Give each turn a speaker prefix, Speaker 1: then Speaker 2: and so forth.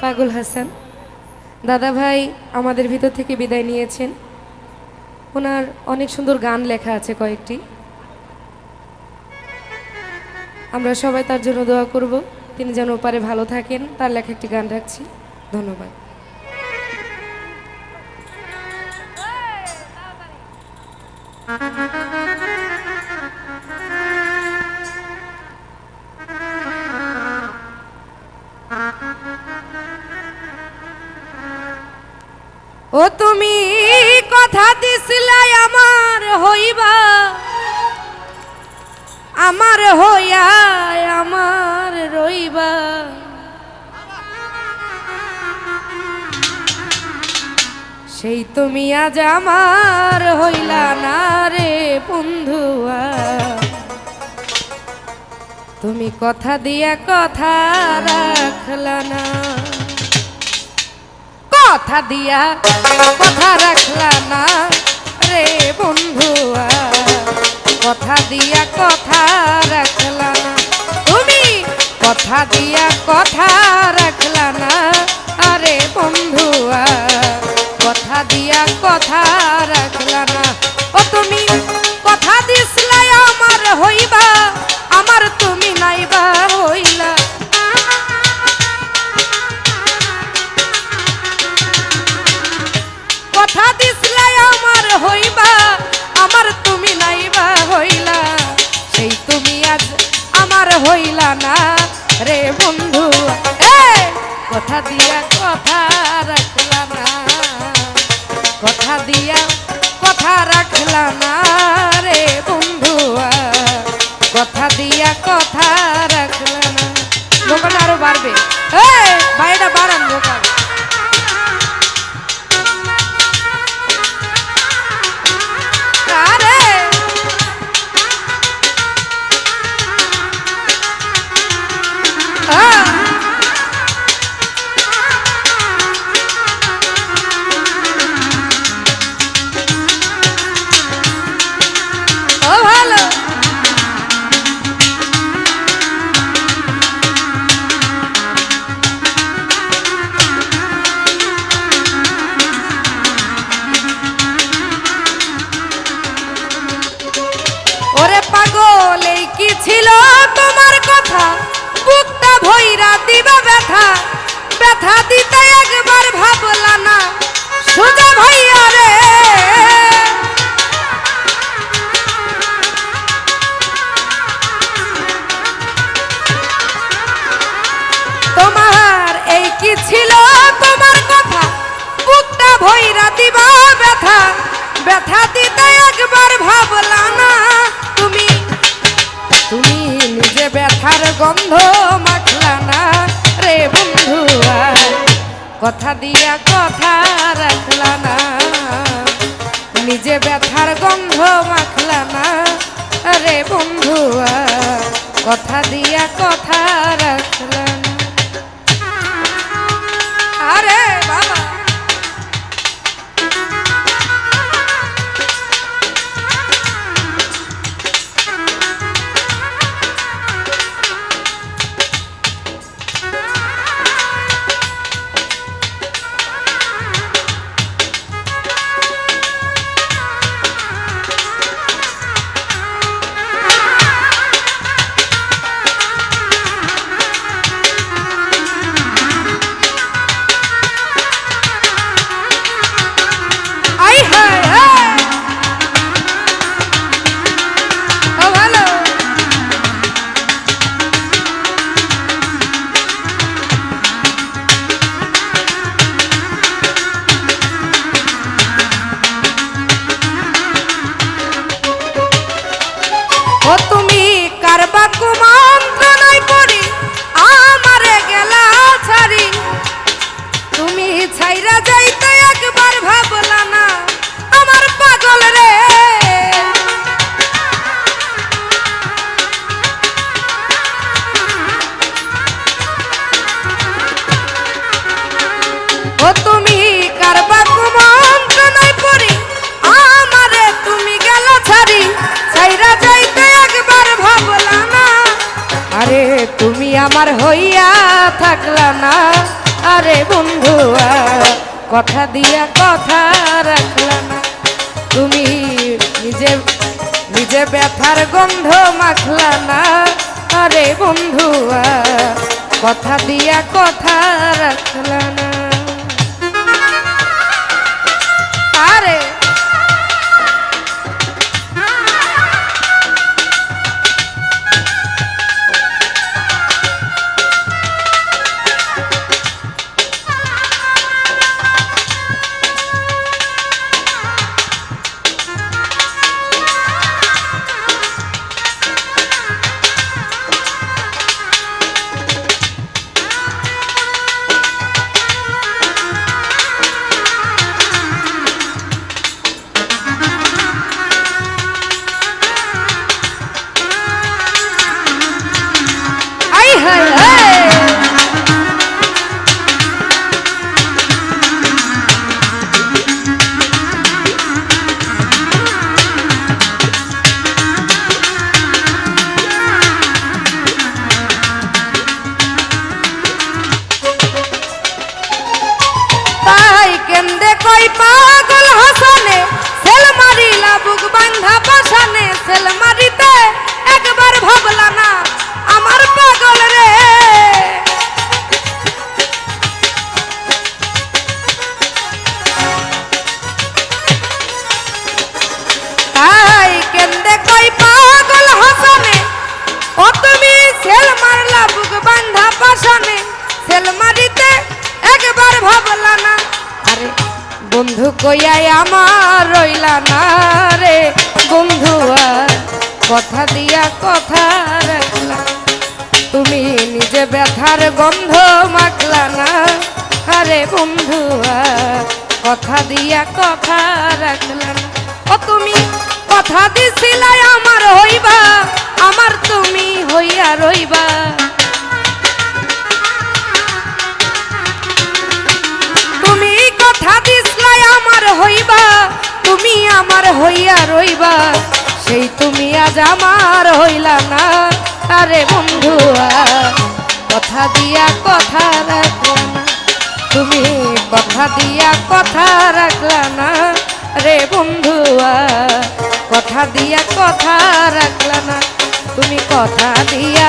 Speaker 1: পাগল হাসান। দাদা ভাই আমাদের ভিতর থেকে বিদায় নিয়েছেন। ওনার অনেক সুন্দর গান লেখা আছে কয়েকটি। আমরা সবাই তার জন্য দোয়া করব। তিনি যেন ওপারে ভালো থাকেন। তার লেখা একটি গান রাখছি। ধন্যবাদ। ও তুমি কথা দিছিলে আমার হইবা। আমার হইয়া আমার রইবা। সেই তুমি আজ আমার হইলা না রে বন্ধুয়া। তুমি কথা দিয়া কথা রাখলা না। কথা দিয়া কথা রাখলা না রে বন্ধুয়া। কথা দিয়া কথা রাখলা না। তুমি কথা দিয়া কথা রাখলা না আমার হইলা না। রে বন্ধু এ কথা দিয়া কথা রাখলা না। কথা দিয়া কথা রাখলা না রে বন্ধু, কথা দিয়া কথা রাখলা না। দোকান আরও বাড়বে। এই বাইরে বাড়ান দোকান ছিল তোমার কথা। বুকটা ভইরা দিবা ব্যথা। ব্যথা দিতে একবার ভাবলা না। সুজা ভাইয়া রে। তোমার এই কি ছিল তোমার কথা? বুকটা ভইরা দিবা ব্যথা। ব্যথা গন্ধ মাখলা না রে বন্ধুয়া কথা দিয়া কথা রাখলা না। নিজে ব্যথার গন্ধ মাখলা না রে বন্ধুয়া কথা দিয়া কথা রাখলা ও তুমি কারবা কুমন্ত্রণায় কথা দিয়া কথা রাখল না। তুমি নিজে নিজে ব্যথার গন্ধ মাখল না। আরে বন্ধুয়া, কথা দিয়া কথা রাখলা না। কইয়াই আমার রইলা না রে। বন্ধু, আর কথা দিয়া কথা রাখলা। তুমি নিজে ব্যথার গন্ধ মাখলা না। আরে বন্ধু, আর কথা দিয়া কথা রাখলা না। ও তুমি কথা দিছিলাই আমার হইবা। আমার তুমি হইয়া রইবা, সেই তুমি আজ আমার হইলা না। আরে বন্ধুয়া, কথা দিয়া কথা রাখলা না। তুমি কথা দিয়া কথা রাখলা না। রে বন্ধুয়া, কথা দিয়া কথা রাখলা না। তুমি কথা দিয়া